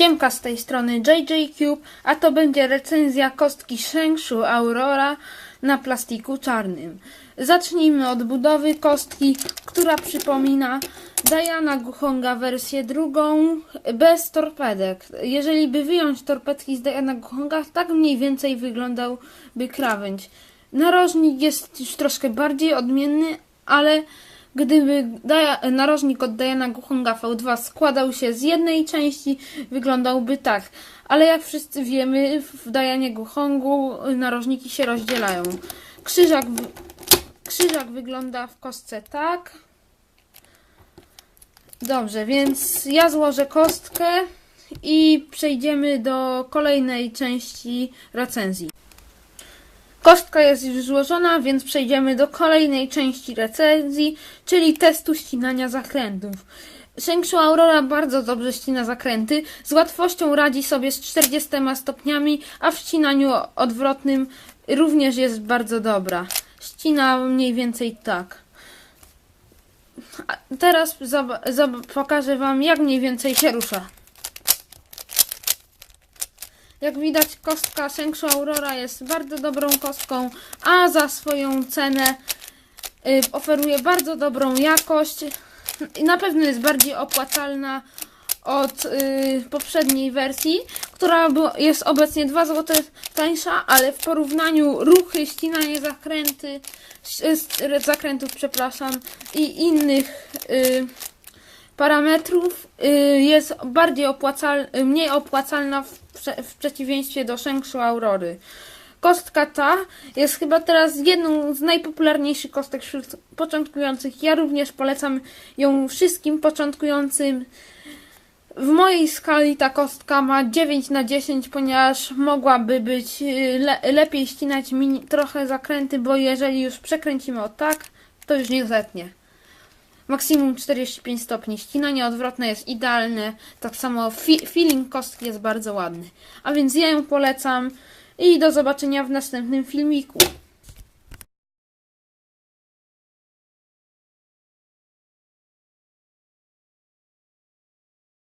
Siemka z tej strony JJ Cube, a to będzie recenzja kostki Shengshu Aurora na plastiku czarnym. Zacznijmy od budowy kostki, która przypomina Diana Guchonga wersję drugą bez torpedek. Jeżeli by wyjąć torpedki z Diana Guchonga, tak mniej więcej wyglądałby krawędź. Narożnik jest już troszkę bardziej odmienny, ale Gdyby narożnik od Diana Guchonga V2 składał się z jednej części, wyglądałby tak. Ale jak wszyscy wiemy, w Dianie Guchongu narożniki się rozdzielają. Krzyżak, krzyżak wygląda w kostce tak. Dobrze, więc ja złożę kostkę i przejdziemy do kolejnej części recenzji. Kostka jest już złożona, więc przejdziemy do kolejnej części recenzji, czyli testu ścinania zakrętów. Shengshu Aurora bardzo dobrze ścina zakręty, z łatwością radzi sobie z 40 stopniami, a w ścinaniu odwrotnym również jest bardzo dobra. Ścina mniej więcej tak. A teraz pokażę Wam, jak mniej więcej się rusza. Jak widać, kostka Shengshu Aurora jest bardzo dobrą kostką, a za swoją cenę y, oferuje bardzo dobrą jakość. I na pewno jest bardziej opłacalna od y, poprzedniej wersji, która jest obecnie 2 zł tańsza, ale w porównaniu ruchy, ścinanie zakręty, z- zakrętów, przepraszam, i innych y, parametrów y, jest bardziej opłacal, y, mniej opłacalna w, w przeciwieństwie do Shengshu Aurory. Kostka ta jest chyba teraz jedną z najpopularniejszych kostek wśród początkujących. Ja również polecam ją wszystkim początkującym. W mojej skali ta kostka ma 9 na 10, ponieważ mogłaby być y, le, lepiej ścinać trochę zakręty, bo jeżeli już przekręcimy o tak, to już nie zetnie. Maksimum 45 stopni. Ścinanie odwrotne jest idealne. Tak samo fi feeling kostki jest bardzo ładny. A więc ja ją polecam i do zobaczenia w następnym filmiku.